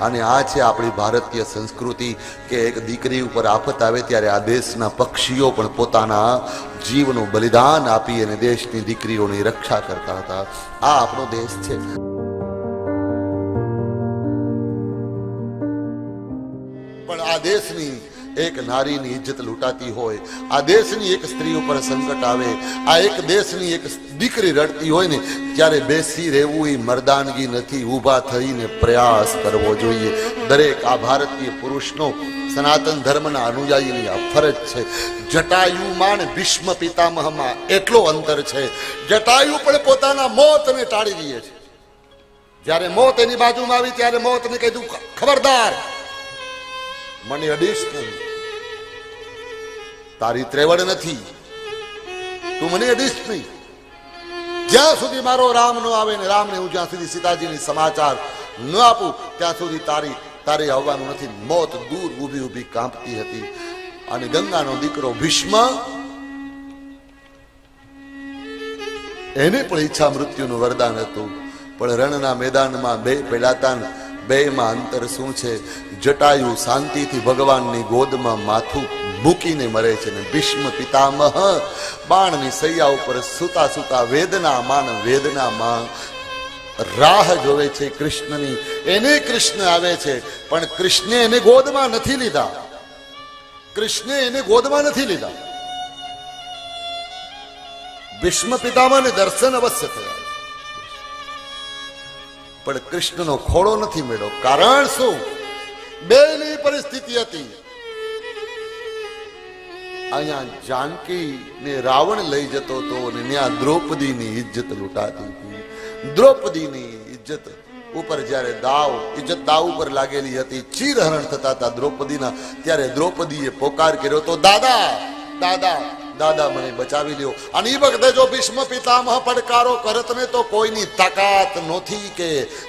અને આ છે આપણી ભારતીય સંસ્કૃતિ કે એક દીકરી ઉપર આફત આવે ત્યારે આ દેશના પક્ષીઓ પણ પોતાના જીવનું બલિદાન આપી અને દેશની દીકરીઓની રક્ષા કરતા હતા. આ આપણો દેશ છે. પણ આ દેશની એક નારીની ઇજ્જત લૂંટાતી હોય, આ દેશની એક સ્ત્રી ઉપર સંકટ આવે, આ એક દેશની એક દીકરી રડતી હોય ને, ત્યારે બેસી રહેવું એ મરદાનગી નથી, ઊભા થઈને પ્રયાસ કરવો જોઈએ. દરેક આ ભારતીય પુરુષનો સનાતન ધર્મના અનુયાયીની આ ફરજ છે. જટાયુમાં ને ભીષ્મ પિતામહમાં એટલો અંતર છે. જટાયુ પણ પોતાના મોતને ટાળી દઈએ છે. જ્યારે મોત એની બાજુમાં આવી, ત્યારે મોતને કીધું ખબરદાર મને અડીશ નહીં તારી ત્રેવડ નથી. તું મને અડીશ નહીં. જ્યાં સુધી મારો રામ ન આવે ને રામને હું જ્યાં સુધી સીતાજીની સમાચાર ન આપું, ત્યાં સુધી તારી, તારે આવવાનું નથી. મોત દૂર ઊભી ઊભી કાંપતી હતી. અને ગંગાનો દીકરો ભીષ્મ, એને પણ ઈચ્છા મૃત્યુનું વરદાન હતું. પણ રણના મેદાનમાં બે પેડાતા બેમાં અંતર શું છે? જટાયુ શાંતિથી ભગવાનની ગોદમાં માથું મૂકીને મરે છે ને ભીષ્મ પિતામહ, બાણની સૈયા ઉપર સુતા સુતા વેદનામાં ને વેદનામાં રાહ જોવે છે કૃષ્ણની. એને કૃષ્ણ આવે છે, પણ કૃષ્ણે એને ગોદમાં નથી લીધા. કૃષ્ણે એને ગોદમાં નથી લીધા. ભીષ્મ પિતામાને દર્શન અવશ્ય થયા. પણ કૃષ્ણનો ખોળો નથી મળ્યો. કારણ શું? બેની પરિસ્થિતિ હતી. અહીંયા જાનકી ને રાવણ લઈ જતો હતો અને ત્યાં દ્રૌપદીની ઇજ્જત લૂંટાતી હતી. દ્રૌપદીની ઇજ્જત ઉપર જ્યારે દાવ, ઇજ્જત દાવ ઉપર લાગેલી હતી, ચીરહરણ થતા હતા દ્રૌપદીના, ત્યારે દ્રૌપદીએ પોકાર કર્યો તો, દાદા દાદા દાદા મને બચાવી લ્યો. અને એ વખતે જો ભીષ્મ પિતામહ પડકારો કરત ને તો કોઈની તાકાત નથી કે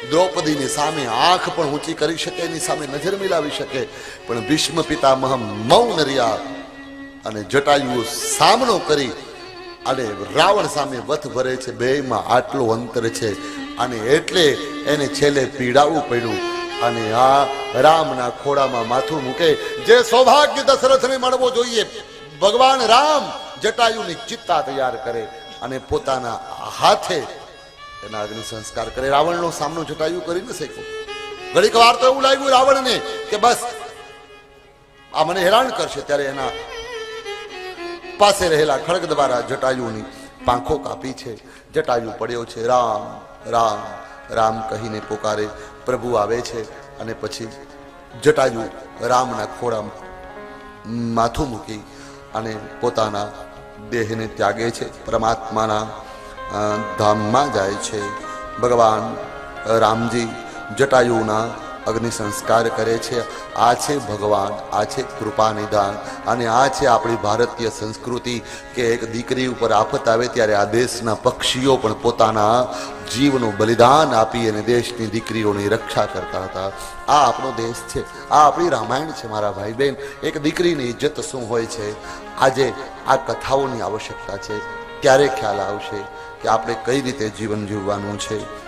દ્રૌપદીની સામે આંખ પણ ઊંચી કરી શકે, એની સામે નજર મિલાવી શકે. પણ ભીષ્મ પિતામહ મૌન રહ્યા અને જટાયુ સામનો કરી અને રાવણ સામે વથ ભરે છે બેમાં આટલું અંતર છે. અને એટલે એને છેલ્લે પીડાવવું પડ્યું. અને આ રામના ખોડામાં માથું મૂકે. જે સૌભાગ્ય દશરથને મળવો જોઈએ ભગવાન રામ જટાયુની ચિત્તા તૈયાર કરે અને પોતાના હાથે એના અગ્નિ સંસ્કાર કરે. રાવણનો સામનો જટાયુ કરી ન શક્યો. ઘડીક વાર તો એવું લાગ્યું રાવણને કે બસ, આ મને હેરાન કરશે ત્યારે એના પાસે રહેલા ખડગ દ્વારા જટાયુની પાંખો કાપી છે. જટાયુ પડ્યો છે, રામ રામ રામ કહીને પોકારે. પ્રભુ આવે છે અને પછી જટાયુ રામના ખોળામાં માથું મૂકી અને પોતાના દેહને ત્યાગે છે પરમાત્માના ધામમાં જાય છે. ભગવાન રામજી જટાયુના અગ્નિ સંસ્કાર કરે છે. આ છે ભગવાન, આ છે કૃપા નિદાન અને આ છે આપણી ભારતીય સંસ્કૃતિ કે એક દીકરી ઉપર આફત આવે ત્યારે આ દેશના પક્ષીઓ પણ પોતાના જીવનું બલિદાન આપી અને દેશની દીકરીઓની રક્ષા કરતા હતા. આ આપણો દેશ છે. આ આપણી રામાયણ છે, મારા ભાઈ બહેન એક દીકરીની ઇજ્જત શું હોય છે? આજે આ કથાઓની આવશ્યકતા છે. ત્યારે ખ્યાલ આવશે કે આપણે કઈ રીતે જીવન જીવવાનું છે.